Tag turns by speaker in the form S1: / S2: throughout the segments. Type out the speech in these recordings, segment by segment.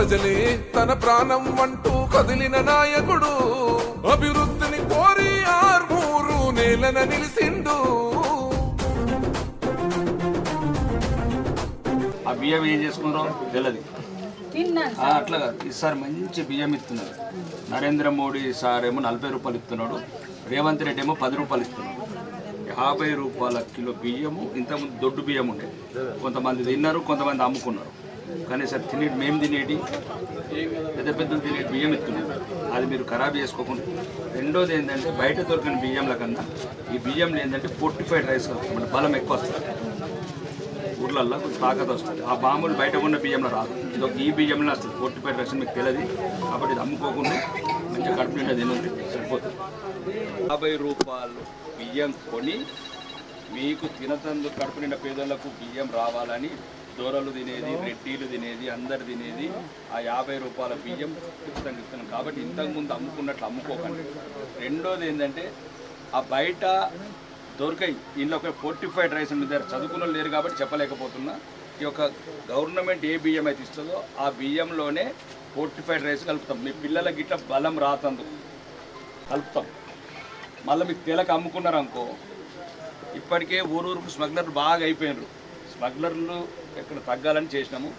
S1: ప్రజలే తన ప్రాణం అంటూ కదిలిన నాయకుడు. అభివృద్ధిని కోరి ఆర్మూరు నేలన నిలిసిండు.
S2: ఆ బియ్యం ఏం చేసుకున్నారో తెలియదు అట్లా కాదు. ఈసారి మంచి బియ్యం ఇస్తున్నారు నరేంద్ర మోడీ సార్ ఏమో నలభై రూపాయలు ఇస్తున్నాడు. రేవంత్ రెడ్డి ఏమో పది రూపాయలు ఇస్తున్నాడు. యాభై రూపాయల కిలో బియ్యము ఇంతకుముందు దొడ్డు బియ్యం ఉండే. కొంతమంది తిన్నారు కొంతమంది అమ్ముకున్నారు. కానీ తినేటి మేము తినేటి పెద్ద పెద్ద తినే బియ్యం ఎత్తున్నాం అది మీరు ఖరాబ్ చేసుకోకుండా. రెండోది ఏంటంటే బయట దొరికిన బియ్యంల కన్నా ఈ బియ్యంలో ఏంటంటే ఫోర్టిఫైడ్ రైస్ మన బలం ఎక్కువ వస్తుంది. ఊర్లల్లో కొంచెం తాకత వస్తుంది. ఆ బాంబులు బయట ఉన్న బియ్యంలో రాదు. ఇది ఒక ఈ బియ్యంలో వస్తుంది. పొట్టిఫైడ్ రైస్ మీకు తెలియదు. కాబట్టి ఇది అమ్ముకోకుండా మంచిగా కడుపు నిండా తినండి. సరిపోతుంది. యాభై రూపాయలు బియ్యం కొని మీకు తినతందు కడుపు నిండా పేదలకు బియ్యం రావాలని దూరలు తినేది రెడ్డీలు తినేది అందరు తినేది ఆ యాభై రూపాయల బియ్యం ఖచ్చితంగా ఇస్తున్నాం. కాబట్టి ఇంతకుముందు అమ్ముకున్నట్లు అమ్ముకోకండి. రెండోది ఏంటంటే ఆ బయట దొరికాయి. దీనిలో ఒక ఫోర్టిఫైడ్ రైస్ మీ దగ్గర చదువుకున్న లేరు కాబట్టి చెప్పలేకపోతున్నా. ఈ యొక్క గవర్నమెంట్ ఏ బియ్యం అయితే ఇస్తుందో ఆ బియ్యంలోనే ఫోర్టిఫైడ్ రైస్ కలుపుతాం. మీ పిల్లలకి ఇట్లా బలం రాతందుకు కలుపుతాం. మళ్ళీ మీకు తెలక అమ్ముకున్నారు అనుకో ఇప్పటికే ఊరూరుకు స్మగ్లర్లు బాగా అయిపోయినారు. స్మగ్లర్లు ఎక్కడ తగ్గాలని చేసినాము.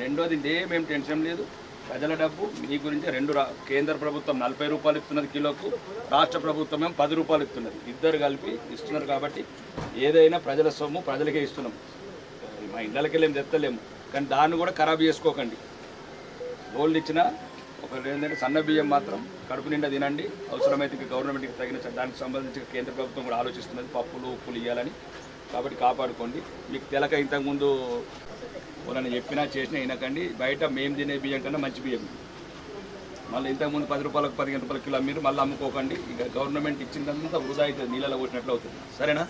S2: రెండోది ఏమేం టెన్షన్ లేదు. ప్రజల డబ్బు మీ గురించి రెండు కేంద్ర ప్రభుత్వం నలభై రూపాయలు ఇస్తున్నది కిలోకు రాష్ట్ర ప్రభుత్వం ఏమో పది రూపాయలు ఇస్తున్నది. ఇద్దరు కలిపి ఇస్తున్నారు కాబట్టి ఏదైనా ప్రజల సొమ్ము ప్రజలకే ఇస్తున్నాం. మా ఇళ్ళకి వెళ్ళేం తెత్తలేము కానీ దాన్ని కూడా ఖరాబ్ చేసుకోకండి. గోల్డ్ ఇచ్చిన ఒక ఏంటంటే సన్న బియ్యం మాత్రం కడుపు నిండా తినండి. అవసరమైతే ఇంకా గవర్నమెంట్కి తగిన దానికి సంబంధించి కేంద్ర ప్రభుత్వం కూడా ఆలోచిస్తున్నది. పప్పులు ఉప్పులు ఇవ్వాలని కాబట్టి కాపాడుకోండి. మీకు తెలక ఇంతకుముందు వాళ్ళని చెప్పినా చేసినా వినకండి. బయట మేము తినే బియ్యం కన్నా మంచి బియ్యం. మళ్ళీ ఇంతకుముందు పది రూపాయలకు పదిహేను రూపాయల కిలో మీరు మళ్ళీ అమ్ముకోకండి. ఇక గవర్నమెంట్ ఇచ్చిందంతా వృధా అవుతుంది. నీళ్ళలో కొట్టినట్లు అవుతుంది. సరేనా?